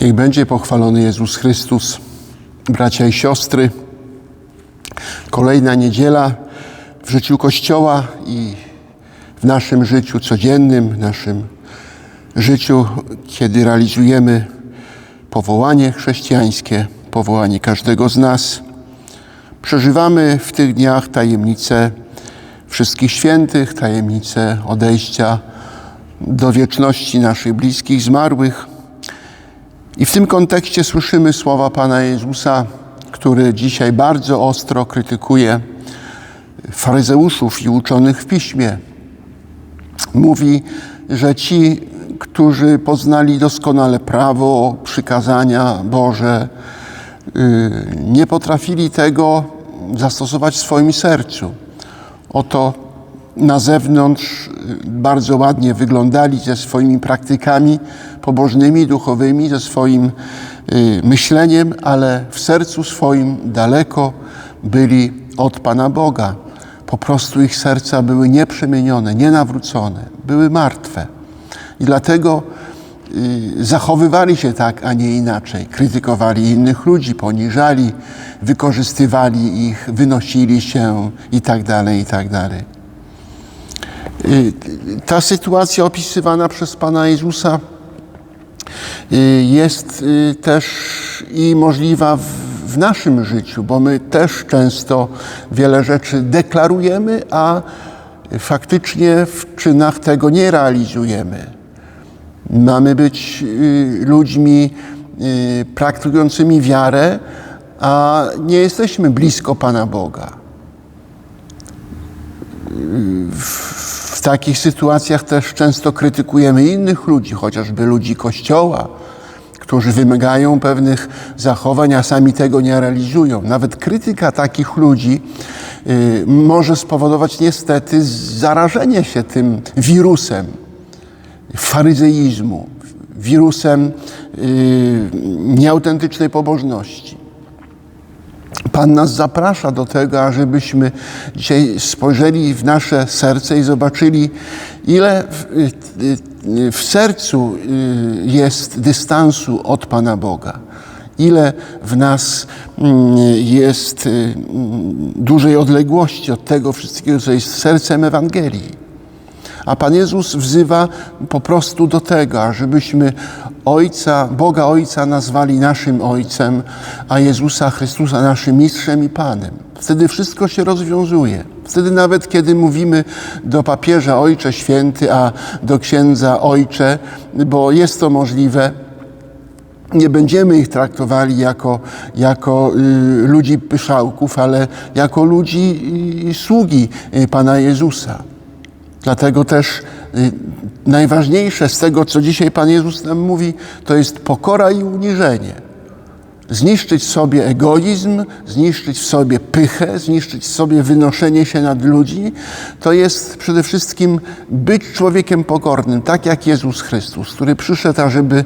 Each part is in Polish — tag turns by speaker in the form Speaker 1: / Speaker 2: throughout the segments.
Speaker 1: Niech będzie pochwalony Jezus Chrystus, bracia i siostry. Kolejna niedziela w życiu Kościoła i w naszym życiu codziennym, naszym życiu, kiedy realizujemy powołanie chrześcijańskie, powołanie każdego z nas. Przeżywamy w tych dniach tajemnicę wszystkich świętych, tajemnicę odejścia do wieczności naszych bliskich zmarłych. I w tym kontekście słyszymy słowa Pana Jezusa, który dzisiaj bardzo ostro krytykuje faryzeuszów i uczonych w piśmie. Mówi, że ci, którzy poznali doskonale prawo, przykazania Boże, nie potrafili tego zastosować w swoim sercu. Oto na zewnątrz bardzo ładnie wyglądali ze swoimi praktykami pobożnymi, duchowymi, ze swoim myśleniem, ale w sercu swoim daleko byli od Pana Boga. Po prostu ich serca były nieprzemienione, nienawrócone, były martwe. I dlatego zachowywali się tak, a nie inaczej. Krytykowali innych ludzi, poniżali, wykorzystywali ich, wynosili się i tak dalej, i tak dalej. Ta sytuacja opisywana przez Pana Jezusa jest też i możliwa w, w naszym życiu, bo my też często wiele rzeczy deklarujemy, a faktycznie w czynach tego nie realizujemy. Mamy być ludźmi praktykującymi wiarę, a nie jesteśmy blisko Pana Boga. W takich sytuacjach też często krytykujemy innych ludzi, chociażby ludzi Kościoła, którzy wymagają pewnych zachowań, a sami tego nie realizują. Nawet krytyka takich ludzi może spowodować niestety zarażenie się tym wirusem faryzeizmu, wirusem nieautentycznej pobożności. Pan nas zaprasza do tego, ażebyśmy dzisiaj spojrzeli w nasze serce i zobaczyli, ile w, w, sercu jest dystansu od Pana Boga, ile w nas jest dużej odległości od tego wszystkiego, co jest sercem Ewangelii. A Pan Jezus wzywa po prostu do tego, ażebyśmy Ojca, Boga Ojca nazwali naszym Ojcem, a Jezusa Chrystusa naszym Mistrzem i Panem. Wtedy wszystko się rozwiązuje. Wtedy nawet kiedy mówimy do papieża Ojcze Święty, a do księdza Ojcze, bo jest to możliwe, nie będziemy ich traktowali jako, jako y, ludzi pyszałków, ale jako ludzi y, sługi y, Pana Jezusa. Dlatego też y, najważniejsze z tego, co dzisiaj Pan Jezus nam mówi, to jest pokora i uniżenie. Zniszczyć sobie egoizm, zniszczyć w sobie pychę, zniszczyć w sobie wynoszenie się nad ludzi, to jest przede wszystkim być człowiekiem pokornym, tak jak Jezus Chrystus, który przyszedł, ażeby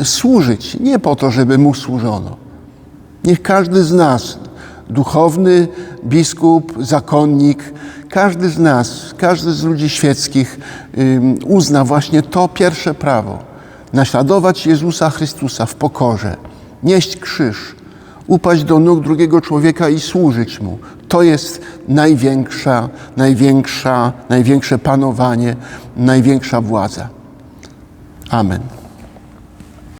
Speaker 1: y, służyć, nie po to, żeby Mu służono. Niech każdy z nas, duchowny, biskup, zakonnik, każdy z nas, każdy z ludzi świeckich uzna właśnie to pierwsze prawo. Naśladować Jezusa Chrystusa w pokorze, nieść krzyż, upaść do nóg drugiego człowieka i służyć Mu. To jest największa, największa, największe panowanie, największa władza. Amen.